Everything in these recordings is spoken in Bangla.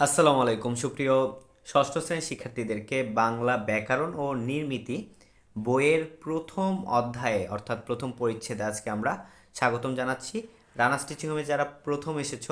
আসসালামু আলাইকুম। সুপ্রিয় ষষ্ঠ শ্রেণির শিক্ষার্থীদেরকে বাংলা ব্যাকরণ ও নির্মিতি বইয়ের প্রথম অধ্যায়ে, অর্থাৎ প্রথম পরিচ্ছেদে আজকে আমরা স্বাগতম জানাচ্ছি। রানা স্টিচিং হোমে যারা প্রথম এসেছ,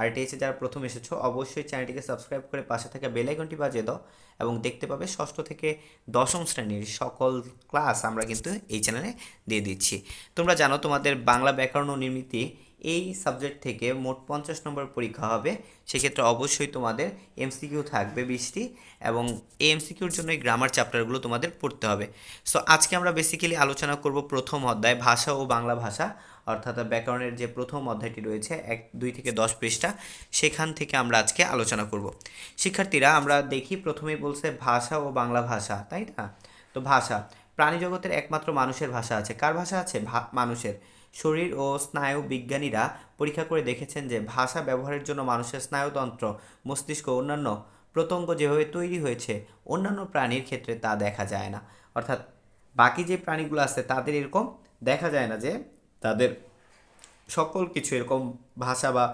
আরটিএসে যারা প্রথম এসেছ, অবশ্যই চ্যানেলটিকে সাবস্ক্রাইব করে পাশে থাকা বেল আইকনটি বাজিয়ে দাও এবং দেখতে পাবে ষষ্ঠ থেকে দশম শ্রেণির সকল ক্লাস আমরা কিন্তু এই চ্যানেলে দিয়ে দিচ্ছি। তোমরা জানো তোমাদের বাংলা ব্যাকরণ ও নির্মিতি এই সাবজেক্ট থেকে মোট পঞ্চাশ নম্বর পরীক্ষা হবে, সেক্ষেত্রে অবশ্যই তোমাদের এমসিকিউ থাকবে বিশটি এবং এই এমসিকিউর জন্য এই গ্রামার চ্যাপ্টারগুলো তোমাদের পড়তে হবে। সো আজকে আমরা বেসিক্যালি আলোচনা করব প্রথম অধ্যায়, ভাষা ও বাংলা ভাষা, অর্থাৎ ব্যাকরণের যে প্রথম অধ্যায়টি রয়েছে, এক, দুই থেকে দশ পৃষ্ঠা, সেখান থেকে আমরা আজকে আলোচনা করব। শিক্ষার্থীরা, আমরা দেখি প্রথমেই বলছে ভাষা ও বাংলা ভাষা, তাই না? তো ভাষা প্রাণী জগতের একমাত্র মানুষের ভাষা আছে, কার ভাষা আছে? মানুষের। শরীর ও স্নায়ু বিজ্ঞানীরা পরীক্ষা করে দেখেছেন যে ভাষা ব্যবহারের জন্য মানুষের স্নায়ুতন্ত্র, মস্তিষ্ক অন্যান্য প্রত্যঙ্গ যেভাবে তৈরি হয়েছে, অন্যান্য প্রাণীর ক্ষেত্রে তা দেখা যায় না। অর্থাৎ বাকি যে প্রাণীগুলো আছে তাদের এরকম দেখা যায় না যে তাদের সকল কিছু এরকম ভাষা বা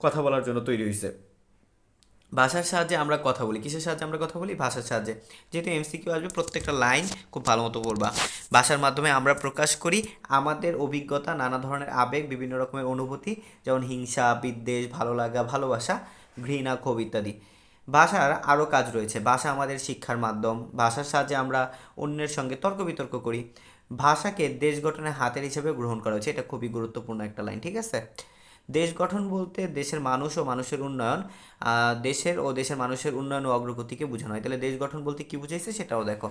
কথা বলার জন্য তৈরি হয়েছে। ভাষার সাহায্যে আমরা কথা বলি। কিসের সাহায্যে আমরা কথা বলি? ভাষার সাহায্যে। যেহেতু এমসিকিউ আসবে, প্রত্যেকটা লাইন খুব ভালো মতো পড়বা ভাষার মাধ্যমে আমরা প্রকাশ করি আমাদের অভিজ্ঞতা, নানা ধরনের আবেগ, বিভিন্ন রকমের অনুভূতি, যেমন হিংসা, বিদ্বেষ, ভালো লাগা, ভালোবাসা, ঘৃণা, ক্ষোভ ইত্যাদি। ভাষার আরও কাজ রয়েছে। ভাষা আমাদের শিক্ষার মাধ্যম। ভাষার সাহায্যে আমরা অন্যের সঙ্গে তর্ক বিতর্ক করি। ভাষাকে দেশ গঠনের হাতের হিসেবে গ্রহণ করা হয়েছে। এটা খুবই গুরুত্বপূর্ণ একটা লাইন ঠিক আছে? দেশ গঠন বলতে দেশের মানুষ ও মানুষের উন্নয়ন দেশের ও দেশের মানুষের উন্নয়ন ও অগ্রগতিকে বোঝানো হয়। তাহলে দেশ গঠন বলতে কী বুঝাইছে সেটাও দেখো।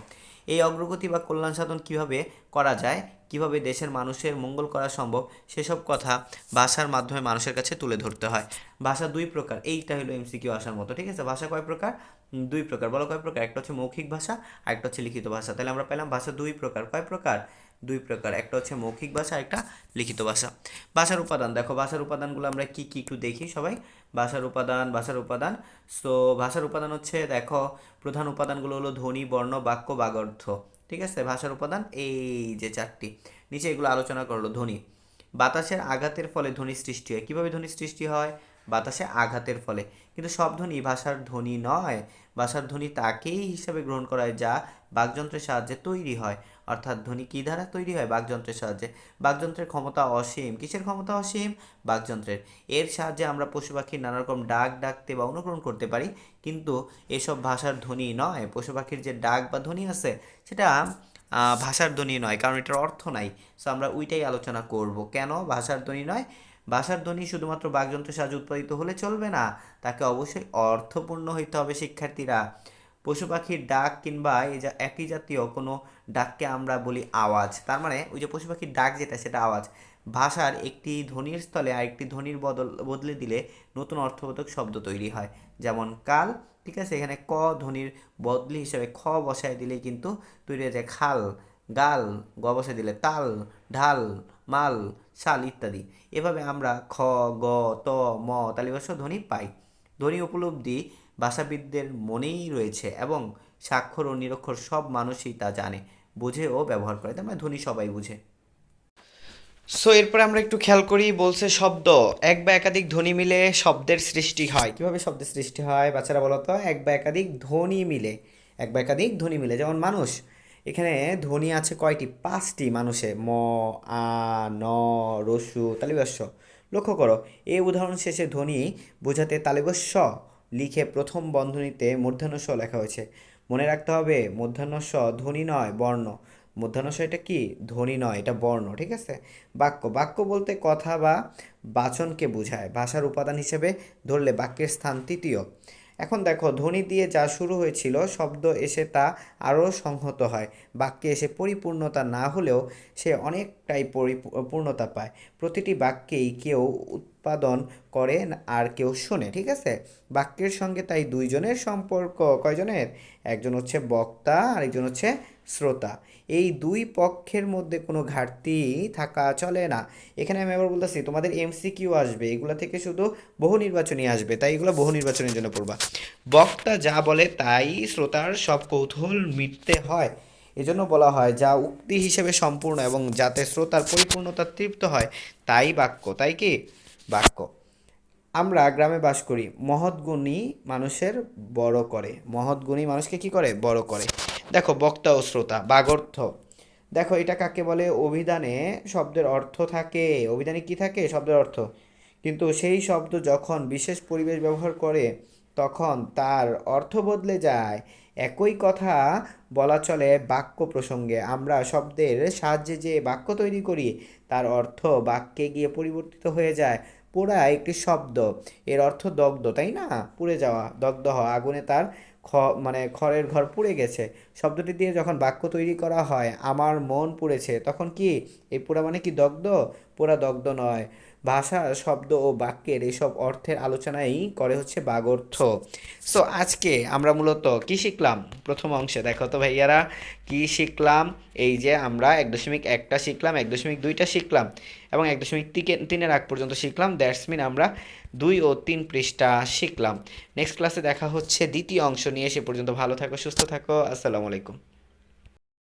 এই অগ্রগতি বা কল্যাণ সাধন কীভাবে করা যায়, কীভাবে দেশের মানুষের মঙ্গল করা সম্ভব, সেসব কথা ভাষার মাধ্যমে মানুষের কাছে তুলে ধরতে হয়। ভাষা দুই প্রকার, এইটা হলো এমসিকিউ আসার মতো, ঠিক আছে? ভাষা কয় প্রকার? দুই প্রকার। বলো কয় প্রকার? একটা হচ্ছে মৌখিক ভাষা আর একটা হচ্ছে লিখিত ভাষা। তাহলে আমরা পেলাম ভাষা দুই প্রকার। কয় প্রকার? দুই প্রকার, একটা হচ্ছে মৌখিক ভাষা, একটা লিখিত ভাষা। ভাষার উপাদান, দেখো ভাষার উপাদানগুলো আমরা কি কি একটু দেখি সবাই। ভাষার উপাদান ভাষার উপাদান। সো ভাষার উপাদান হচ্ছে, দেখো, প্রধান উপাদানগুলো হলো ধ্বনি, বর্ণ, বাক্য, বাগর্থ। ঠিক আছে? ভাষার উপাদান এই যে চারটি। নিচে এগুলো আলোচনা করল, ধ্বনি। বাতাসের আঘাতের ফলে ধ্বনি সৃষ্টি হয়। কীভাবে ধ্বনি সৃষ্টি হয়? বাতাসে আঘাতের ফলে। কিন্তু সব ধ্বনি ভাষার ধ্বনি নয়। ভাষার ধ্বনি তাকেই হিসাবে গ্রহণ করা হয় যা বাকযন্ত্রের সাহায্যে তৈরি হয়। অর্থাৎ ধ্বনি কী দ্বারা তৈরি হয়? বাকযন্ত্রের সাহায্যে। বাকযন্ত্রের ক্ষমতা অসীম। কিসের ক্ষমতা অসীম? বাকযন্ত্রের। এর সাহায্যে আমরা পশু পাখির নানা রকম ডাক ডাকতে বা অনুকরণ করতে পারি। কিন্তু এসব ভাষার ধ্বনি নয়। পশু পাখির যে ডাক বা ধ্বনি আছে, সেটা ভাষার ধ্বনি নয়, কারণ এটার অর্থ নাই। সো আমরা ওইটাই আলোচনা করব। কেন ভাষার ধ্বনি নয়? ভাষার ধ্বনি শুধুমাত্র বাকযন্ত্রের সাহায্যে উৎপাদিত হলে চলবে না। তাকে অবশ্যই অর্থপূর্ণ হইতে হবে শিক্ষার্থীরা। পশু পাখির ডাক কিংবা এই যা একই জাতীয় কোনো ডাককে আমরা বলি আওয়াজ। তার মানে ওই যে পশু পাখির ডাক যেটা, সেটা আওয়াজ। ভাষার একটি ধ্বনির স্থলে আরেকটি ধ্বনির বদল, বদলে দিলে নতুন অর্থবোধক শব্দ তৈরি হয়। যেমন কাল, ঠিক আছে? এখানে ক ধ্বনির বদলি হিসেবে খ বসায় দিলেই কিন্তু তৈরি হয়ে যায় খাল, গাল, গ বসায় দিলে তাল, ঢাল, মাল, শাল ইত্যাদি। এভাবে আমরা খ, গ, ত, ম তালিবাস ধ্বনি পাই। ধ্বনি উপলব্ধি ভাষাবিদদের মনেই রয়েছে এবং স্বাক্ষর ও নিরক্ষর সব মানুষই তা জানে, বুঝে ও ব্যবহার করে। তার মানে ধ্বনি সবাই বুঝে। সো এরপরে আমরা একটু খেয়াল করি, বলছে শব্দ। এক বা একাধিক ধ্বনি মিলে শব্দের সৃষ্টি হয়। কীভাবে শব্দের সৃষ্টি হয়? বাচ্চারা বলো তো, এক বা একাধিক ধ্বনি মিলে। এক বা একাধিক ধ্বনি মিলে। যেমন মানুষ, এখানে ধ্বনি আছে কয়টি? পাঁচটি মানুষে। ম, আ, ন রসু তালিবস্য। লক্ষ্য করো এই উদাহরণ শেষে ধ্বনি বোঝাতে তালিবস্য লিখে প্রথম বন্ধনীতে মূর্ধন্য স লেখা হয়েছে। মনে রাখতে হবে মূর্ধন্য স ধ্বনি নয়, বর্ণ। মূর্ধন্য স এটা কি? ধ্বনি নয়, এটা বর্ণ, ঠিক আছে? বাক্য বাক্য বলতে কথা বা বাচনকে বোঝায়, ভাষার উপাদান হিসেবে ধরলে বাক্যের স্থান তৃতীয়। এখন দেখো, ধ্বনি দিয়ে যা শুরু হয়েছিল, শব্দ এসে তা আরও সংহত হয়। বাক্যে এসে পরিপূর্ণতা না হলেও সে অনেকটাই পরিপূর্ণতা পায়। প্রতিটি বাক্যেই কেউ উৎপাদন করে আর কেউ শোনে, ঠিক আছে? বাক্যের সঙ্গে তাই দুইজনের সম্পর্ক, কয়জনের? একজন হচ্ছে বক্তা আর একজন হচ্ছে শ্রোতা। এই দুই পক্ষের মধ্যে কোনো ঘাটতি থাকা চলে না। এখানে আমি আবার বলতেছি, তোমাদের এমসিকিউ আসবে, এগুলো থেকে শুধু বহু নির্বাচনী আসবে, তাই এগুলো বহু নির্বাচনের জন্য পড়বা। বক্তা যা বলে তাই শ্রোতার সব কৌতূহল মিটতে হয়। এজন্য বলা হয়, যা উক্তি হিসেবে সম্পূর্ণ এবং যাতে শ্রোতার পরিপূর্ণতা তৃপ্ত হয়, তাই বাক্য। তাই কি? বাক্য। আমরা গ্রামে বাস করি, মহৎ গুণী মানুষের বড় করে। মহৎ গুণী মানুষকে কি করে? বড় করে। দেখো, বক্তা ও শ্রোতা, বাগর্থ। দেখো, এটা কাকে বলে? অভিধানে শব্দের অর্থ থাকে। অভিধানে কি থাকে? শব্দের অর্থ। কিন্তু সেই শব্দ যখন বিশেষ পরিবেশ ব্যবহার করে, তখন তার অর্থ বদলে যায়। একই কথা বলা চলে বাক্য প্রসঙ্গে। আমরা শব্দের সাহায্যে যে বাক্য তৈরি করি, তার অর্থ বাক্যে গিয়ে পরিবর্তিত হয়ে যায়। পোড়া একটি শব্দ, এর অর্থ দগ্ধ, তাই না? পুড়ে যাওয়া, দগ্ধ হওয়া, আগুনে তার খ মানে খড়ের ঘর পুড়ে গেছে। শব্দটি দিয়ে যখন বাক্য তৈরি করা হয়, আমার মন পুড়েছে, তখন কি এই পোড়া মানে কি দগ্ধ? পোড়া দগ্ধ নয়। ভাষা, শব্দ ও বাক্যের এইসব অর্থের আলোচনাই করে হচ্ছে বাগর্থ সো আজকে আমরা মূলত কি শিখলাম? প্রথম অংশে, দেখো তো ভাইয়ারা, কি শিখলাম? এই যে আমরা এক দশমিক একটা শিখলাম, এক দশমিক দুইটা শিখলাম এবং এক দশমিক তিনের আগ পর্যন্ত শিখলাম। দ্যাটস মিন আমরা দুই ও তিন পৃষ্ঠা শিখলাম। নেক্সট ক্লাসে দেখা হচ্ছে দ্বিতীয় অংশ নিয়ে। সে পর্যন্ত ভালো থাকো, সুস্থ থাকো। আসসালামু আলাইকুম।